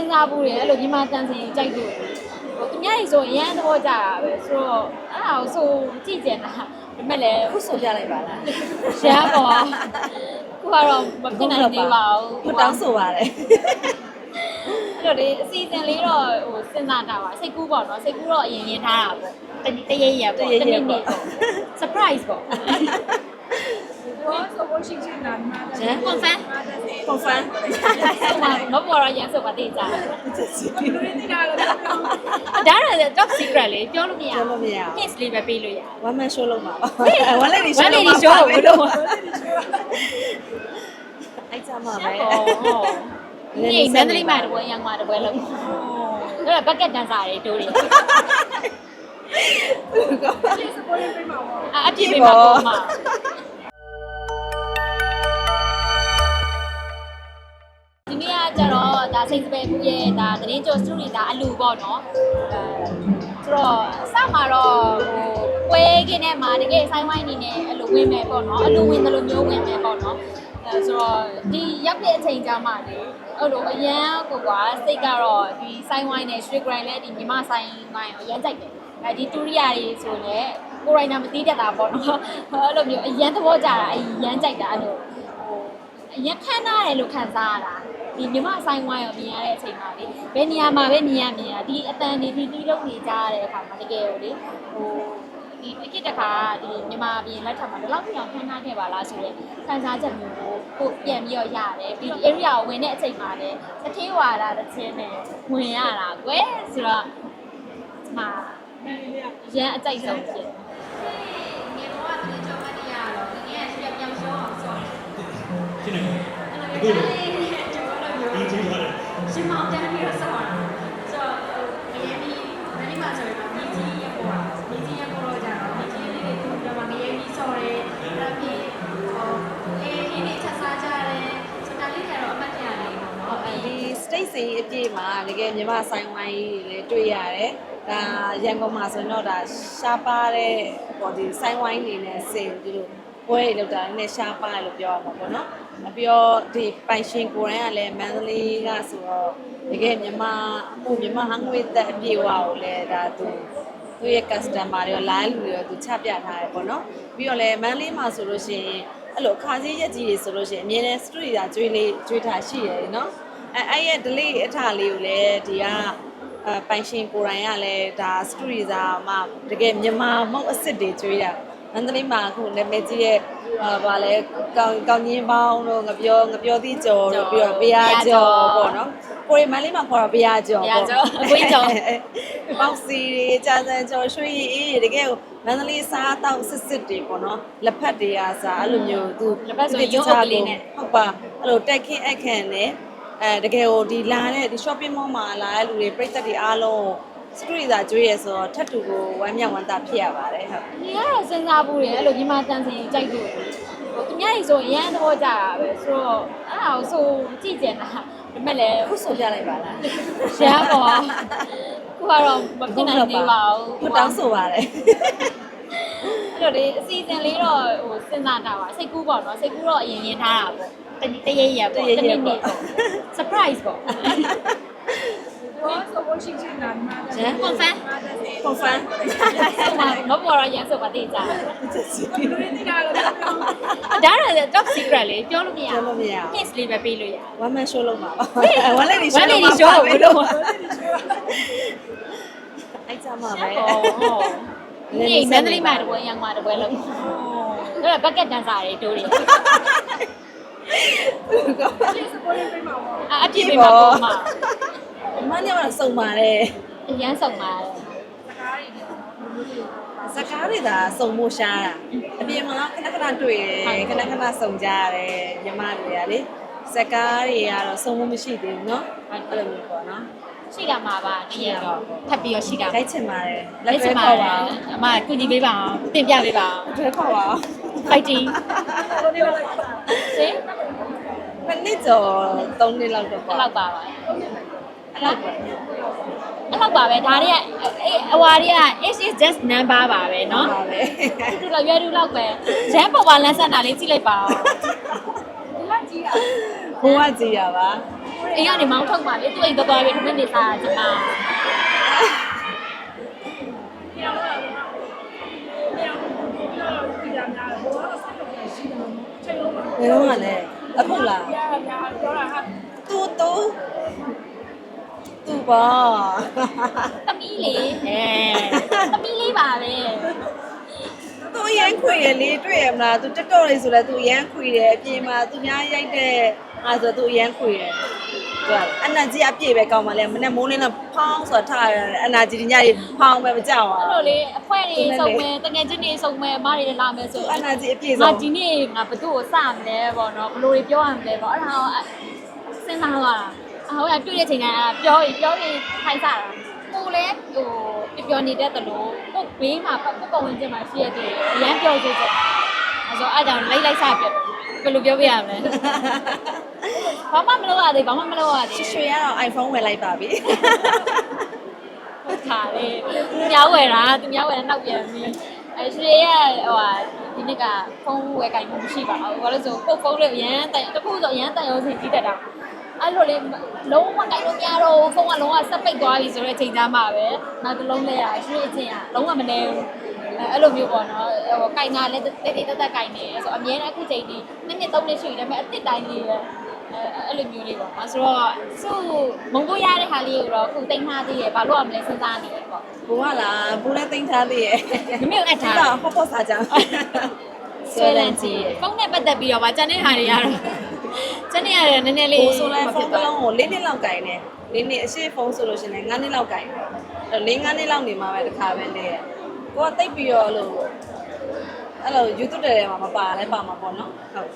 စဉ်းစားဘူးလေအဲ့လိုမြန်မာတန်စင်ကြိုက်လို့ဟိုသူများကြီးဆိုအရန်သဘောကျတာပဲဆိုတော့အဲ့ဒါကိုဆိုကြည့်ကြတာဒါပေမဲ့လည်းခုဆိုပြလိုက်ပါလားရမ်းပေါ့ခုကတော့မဖြစ်နိုင်သေးပါဘူးခုတောင်းဆိုပါတယ်အဲ့တော့ဒီအစီအစဉ်လေးတော့ဟိုစဉ်းစားတာပါစိတ်ကူးပေါ့နော်စိတ်ကူးတော့အရင်ရင်ထားတာပေါ့တရရပေါ့တနေ့နေ့ပေါ့ surprise ပေါ့ ဟမ် confirm confirm ဟိုမပေါ်တော့ရန်ဆိုပါတိကျတယ်ဒါရတော့ top secret လေပြောလို့မရဘူး hints လေးပဲပေးလို့ရတယ် one man show လုပ်မှာပါ one lady show one lady show ဘယ်လိုအဲ့ကြမှာပဲနေမန္တလေးမှာတပွဲရန်မှာတပွဲလုပ်အဲ့ဒါ bucket dancer တွေတိုးတယ်အပြည့်ပေးမှာပေါ့အပြည့်ပေးမှာပေါ့ တော့ဒါစိတ်စပယ်မှုရဲ့ဒါသတင်းကျော်စတူဒီဒါအလူပေါ့နော်အဲဆိုတော့စမှာတော့ဟိုပွဲကင်းထဲမှာတကယ်ဆိုင်ဝိုင်းနေနဲ့အလူဝင်မယ်ပေါ့နော်အလူဝင်တယ်လို့မျိုးဝင်မယ်ပေါ့နော်အဲဆိုတော့ဒီရောက်တဲ့အချိန်ကြာမှလေအဲ့လိုအရန်ကိုကွာစိတ်ကတော့ဒီဆိုင်ဝိုင်းနဲ့ရွှေဂရိုင်းနဲ့ဒီမြမဆိုင်ဝိုင်းကိုအရန်ကြိုက်တယ်အဲဒီတူရီယာတွေဆိုလည်းကိုရိုင်းနာမသိတတ်တာပေါ့နော်အဲ့လိုမျိုးအရန်သဘောကျတာအရန်ကြိုက်တာအဲ့လိုဟိုအရန်ခမ်းနားတယ်လို့ခံစားရတာ ဒီမြမဆိုင်ဝိုင်းကိုမြင်ရတဲ့အချိန်မှာလေဘယ်နေရာမှာပဲမြင်ရမြင်ရဒီအတန်တွေဒီတီးလုံးနေကြရတဲ့အခါမှာတကယ်ကိုလေဟိုဒီတစ်ခေတ်တစ်ခါဒီမြန်မာပြည်လက်ထက်မှာဒီလောက်ပြောင်းခန်းထားခဲ့ပါလားဆိုရင်ခံစားချက်မျိုးကိုကိုပြန်ပြီးတော့ရတယ်ပြီးဒီ area ကိုဝင်တဲ့အချိန်မှာလည်းသတိဝါဒတစ်ချင်းနဲ့ဝင်ရတာကွယ်ဆိုတော့ဒီမှာရန်အကြိုက်ဆုံးဖြစ်ငယ်ဘဝကလည်းကြောက်မတရားတော့ငယ်ကရွှေပြောင်းရှောင်းအောင်ဆောင်းရှင်းတယ် စီအပြည့်မှာတကယ်မြန်မာဆိုင်ဝိုင်းကြီးလည်းတွေ့ရတယ်ဒါရန်ကုန်မှာဆိုရင်တော့ဒါရှားပါတဲ့ဟောဒီဆိုင်ဝိုင်းနေနဲ့စင်ဒီလိုပွဲတွေလောက်တာနဲ့ရှားပါလို့ပြောရမှာပေါ့နော်အပြောဒီပိုင်ရှင်ကိုရိုင်းကလည်းမန္တလေးကဆိုတော့တကယ်မြန်မာအမှုမြန်မာဟန်ငွေသက်အပြည့်အဝကိုလည်းဒါသူသူရဲ့ customer တွေရော live လူတွေရောသူချပြထားတယ်ပေါ့နော်ပြီးတော့လည်းမန္တလေးမှာဆိုလို့ရှိရင်အဲ့လိုအခါကြီးရက်ကြီးတွေဆိုလို့ရှိရင်အမြဲတမ်း street တာကျွေးလေးကျွေးထားရှိရတယ်နော် အဲအဲ့ရဲ့ delay အထာလေးကိုလည်းဒီကအပိုင်ရှင်ကိုယ်တိုင်ကလည်းဒါစတူဒီဇာမှာတကယ်မြန်မာမဟုတ်အစ်စ်တွေကျွေးတာမန္တလေးမှာအခုနာမည်ကြီးရဲ့ဟာဗာလဲကောင်းကောင်းကြီးပေါင်းတို့ငပြောငပြောသီးကျော်တို့ပြီးတော့ဘုရားကျော်ပေါ့နော်ကိုရီမန္တလေးမှာခေါ်တော့ဘုရားကျော်ဘုရားကျော်အဝေးကျော်ပေါက်စီတွေကြာစံကျော်ရွှေရည်အေးတကယ်ကိုမန္တလေးစားတောက်စစ်စစ်တွေပေါ့နော်လက်ဖက်တွေအားစားအဲ့လိုမျိုးသူလက်ဖက်ဆိုရုံးအုပ်ကလေးနဲ့ဟုတ်ပါအဲ့လိုတက်ခင်းအခန့်နဲ့ အဲတကယ်ကိုဒီလာတဲ့ဒီ shopping mall မှာလာတဲ့လူတွေပြိသက်တွေအားလုံးစတူဒီသာကျွေးရဆိုတော့ထပ်တူကိုဝမ်းမြောက်ဝမ်းသာဖြစ်ရပါတယ်ဟုတ်ဒီကတော့စဉ်းစားဘူးလေအဲ့လိုမြန်မာတန်စင်ကြိုက်လို့ဟိုသူများကြီးဆိုအရန်သဘောကျတာပဲဆိုတော့အဲ့ဒါကိုဆိုကြည့်ကြတာဒါပေမဲ့လည်းခုဆိုပြလိုက်ပါလားရမ်းပေါ့ခုကတော့မဖြစ်နိုင်သေးပါဘူးခုတောင်းဆိုပါတယ်အဲ့တော့ဒီအစီအစဉ်လေးတော့ဟိုစဉ်းစားတာပါစိတ်ကူးပေါ့နော်စိတ်ကူးတော့အရင်ရင်ထားတာပေါ့ တရရပေါ့တနေ့နေ့ပေါ့ surprise ပေါ့ Also Washington နာမည် confirm confirm ဆိုပါမပေါ်တော့ရန်ဆိုပါတေးကြလူတွေတိတာကတော့ဒါရတဲ့ top secret လေးပြောလို့မရပြောလို့မရ kiss လေးပဲပေးလို့ရ one man show လုပ်မှာပါ one lady show လုပ်မှာပါ one lady show လုပ်မှာအဲ့ကြမှာပဲဟုတ်ဒီမန္တလေးမှာတပွဲရန်မှာတပွဲလုပ်အဲ့ဒါ bucket dancer တွေတိုးတယ် အပြည့်ပေးမှာပုံမှာ မနေ့ကတော့စုံပါတယ် အရန်ဆောင်ပါတယ် စကားတွေသာစုံဖို့ရှားတာအပြင်မှာခဏခဏတွေ့တယ်ခဏခဏစုံကြရတယ်ညီမတွေကလေစကားတွေကတော့စုံဖို့မရှိသေးဘူးเนาะအဲ့လိုမျိုးပေါ့နော် ရှိတာမှာပါတည့်ရတော့ထပ်ပြီးတော့ရှိတာ လိုက်ချင်ပါတယ် လက်ချင်ပါ ခေါ် ပါ ပါ အမကုညီပေးပါအောင်တင်ပြပေးပါအောင် တွဲခေါ်ပါ fighting ရှင် နှစ်နှစ်ကျော်၃နှစ်လောက်တော့အဲ့လောက်ပါပါအဲ့လောက်ပါအဲ့လောက်ပါပဲဒါတွေကအေးအဝါတွေက age is just number ပါပဲเนาะပါပဲတူတူလောက်ရွယ်တူလောက်ပဲဂျမ်းပေါ်ပါလန်းဆက်တာလေးကြည့်လိုက်ပါဦးဘဝကြီးอ่ะဘဝကြီးอ่ะပါအိမ်ကနေမောင်းထုတ်ပါလေသူ့အိမ်သွားသွားပြီးတစ်မိနစ်နေစားချင်ပါ တူပါသမီးလေအဲသမီးလေးပါပဲသူရမ်းခွေရလေတွေ့ရမလားသူတက်တော့လေးဆိုလဲသူရမ်းခွေတယ်အပြင်မှာသူများရိုက်တဲ့အဲဆိုသူရမ်းခွေတယ်သူကအနာကြီးအပြည့်ပဲကောင်းပါလေမနဲ့မိုးလင်းတော့ဖောင်းဆိုတာထားရတယ်အနာကြီးဒီညကြီးဖောင်းပဲမကြောက်ပါအဲ့လိုလေအဖွဲတွေစုံမယ်တကယ်ချင်းတွေစုံမယ်မတွေလာမယ်ဆိုအနာကြီးအပြည့်ငါဆုံးဒီနေ့ငါဘသူ့ကိုစမလဲပေါ့နော်ဘလို့တွေပြောရမလဲပေါ့အဲ့ဒါတော့စဉ်းစားသွားတာ အဟိုကတွေ့တဲ့ချိန်တိုင်းအဲ့ပြောရင်ပြောရင်ထိုင်စားတာကိုလည်းဟိုပျော်နေတတ်တယ်လို့ကိုဘေးမှာပတ်ပတ်ဝင်ကျင်မှာရှိရတဲ့အရန်ပြောသေးတယ်အဲ့ဆိုအဲ့ကြောင့်လိုက်လိုက်စပြဘယ်လိုပြောပြရမလဲဘာမှမလုပ်ရသေးဘာမှမလုပ်ရသေးရွှေကတော့ iPhone ဝယ်လိုက်ပါပြီဟုတ်တာလေသူများဝယ်တာသူများဝယ်တာနောက်ပြန်ပြီးအဲရွှေရဟိုဟာဒီနေ့ကဖုန်းဝယ်ကင်မှုမရှိပါဘူးဘာလို့ဆိုကိုဖုန်းလေးအရန်တန်တခုဆိုအရန်တန်ရောစီကြီးတက်တာ အဲ့လိုလေလုံးဝကင်လို့မရတော့ဖုန်းကလုံးဝဆက်ပိတ်သွားပြီဆိုတော့ချိန်သားမှာပဲနောက်တစ်လုံးလဲရရွှေအချင်းကလုံးဝမနေဘူးအဲ့လိုမျိုးပေါ့နော်ဟိုကင်ကလည်းတိတ်တိတ်တက်တက်ကင်နေဆိုအမြဲတမ်းအခုချိန်ဒီနှစ်နှစ်သုံးနှစ်ရှိတယ်ဒါပေမဲ့အစ်စ်တိုင်းလေးပဲအဲအဲ့လိုမျိုးလေးပေါ့။ဆိုတော့စုမုံဖို့ရတဲ့ဟာလေးကိုတော့အခုတိတ်ထားသေးရဲ့ဘာလို့ရမလဲစဉ်းစားနေတယ်ပေါ့ဘူကလားဘူလည်းတင်ထားသေးရဲ့။မမေကိုအပ်ထားဒါဟောပေါ်စားကြဆွဲလန်းကြည့်ဖုန်းနဲ့ပတ်သက်ပြီးတော့ဗာကျန်တဲ့ဟာတွေကတော့ ကျန်တဲ့ဟာတွေနည်းနည်းလေးဘူဆိုလဲဖုန်းတစ်လုံးကို၄နှစ်လောက်ကင်တယ်၄နှစ်အရှိဖုန်းဆိုလို့ရှိရင်၅နှစ်လောက်ကင်တယ်အဲ့၄၅နှစ်လောက်နေမှာပဲတစ်ခါပဲလေကိုကတိတ်ပြီးတော့လို့အဲ့လို YouTube ထဲမှာမပါလဲပါမှာပေါ့နော်ဟုတ်